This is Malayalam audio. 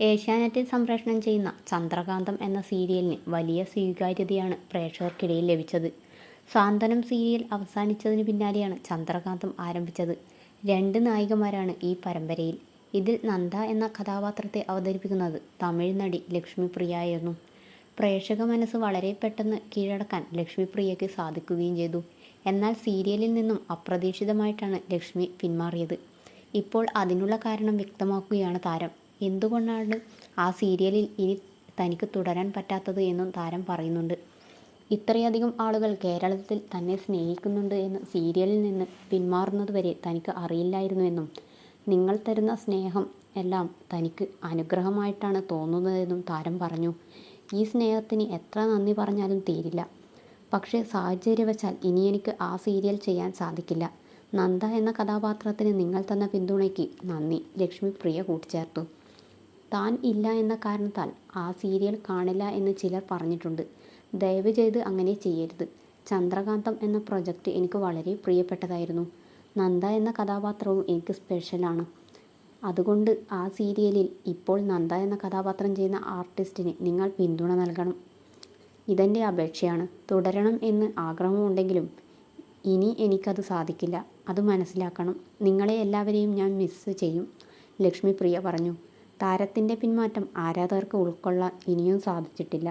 ഏഷ്യാനെറ്റിൽ സംപ്രേഷണം ചെയ്യുന്ന ചന്ദ്രകാന്തം എന്ന സീരിയലിന് വലിയ സ്വീകാര്യതയാണ് പ്രേക്ഷകർക്കിടയിൽ ലഭിച്ചത്. സാന്ത്വനം സീരിയൽ അവസാനിച്ചതിന് പിന്നാലെയാണ് ചന്ദ്രകാന്തം ആരംഭിച്ചത്. രണ്ട് നായികമാരാണ് ഈ പരമ്പരയിൽ. ഇതിൽ നന്ദ എന്ന കഥാപാത്രത്തെ അവതരിപ്പിക്കുന്നത് തമിഴ് നടി ലക്ഷ്മിപ്രിയയായിരുന്നു പ്രേക്ഷക മനസ്സ് വളരെ പെട്ടെന്ന് കീഴടക്കാൻ ലക്ഷ്മിപ്രിയയ്ക്ക് സാധിക്കുകയും ചെയ്തു. എന്നാൽ സീരിയലിൽ നിന്നും അപ്രതീക്ഷിതമായിട്ടാണ് ലക്ഷ്മി പിന്മാറിയത്. ഇപ്പോൾ അതിനുള്ള കാരണം വ്യക്തമാക്കുകയാണ് താരം. എന്തുകൊണ്ടാണ് ആ സീരിയലിൽ ഇനി തനിക്ക് തുടരാൻ പറ്റാത്തത് എന്നും താരം പറയുന്നുണ്ട്. ഇത്രയധികം ആളുകൾ കേരളത്തിൽ തന്നെ സ്നേഹിക്കുന്നുണ്ട് എന്ന് സീരിയലിൽ നിന്ന് പിന്മാറുന്നത് വരെ തനിക്ക് അറിയില്ലായിരുന്നുവെന്നും നിങ്ങൾ തരുന്ന സ്നേഹം എല്ലാം തനിക്ക് അനുഗ്രഹമായിട്ടാണ് തോന്നുന്നതെന്നും താരം പറഞ്ഞു. ഈ സ്നേഹത്തിന് എത്ര നന്ദി പറഞ്ഞാലും തീരില്ല. പക്ഷേ സാഹചര്യവശാൽ ഇനി എനിക്ക് ആ സീരിയൽ ചെയ്യാൻ സാധിക്കില്ല. നന്ദ എന്ന കഥാപാത്രത്തിന് നിങ്ങൾ തന്ന പിന്തുണയ്ക്ക് നന്ദി ലക്ഷ്മി പ്രിയ കൂട്ടിച്ചേർത്തു. താൻ ഇല്ല എന്ന കാരണത്താൽ ആ സീരിയൽ കാണില്ല എന്ന് ചിലർ പറഞ്ഞിട്ടുണ്ട്. ദയവ് ചെയ്ത് അങ്ങനെ ചെയ്യരുത്. ചന്ദ്രകാന്തം എന്ന പ്രൊജക്റ്റ് എനിക്ക് വളരെ പ്രിയപ്പെട്ടതായിരുന്നു. നന്ദ എന്ന കഥാപാത്രവും എനിക്ക് സ്പെഷ്യലാണ്. അതുകൊണ്ട് ആ സീരിയലിൽ ഇപ്പോൾ നന്ദ എന്ന കഥാപാത്രം ചെയ്യുന്ന ആർട്ടിസ്റ്റിന് നിങ്ങൾ പിന്തുണ നൽകണം. ഇതെന്റെ അപേക്ഷയാണ്. തുടരണം എന്ന് ആഗ്രഹമുണ്ടെങ്കിലും ഇനി എനിക്കത് സാധിക്കില്ല. അത് മനസ്സിലാക്കണം. നിങ്ങളെ എല്ലാവരെയും ഞാൻ മിസ് ചെയ്യും. ലക്ഷ്മിപ്രിയ പറഞ്ഞു. താരത്തിന്റെ പിന്മാറ്റം ആരാധകർക്ക് ഉൾക്കൊള്ളാൻ ഇനിയും സാധിച്ചിട്ടില്ല.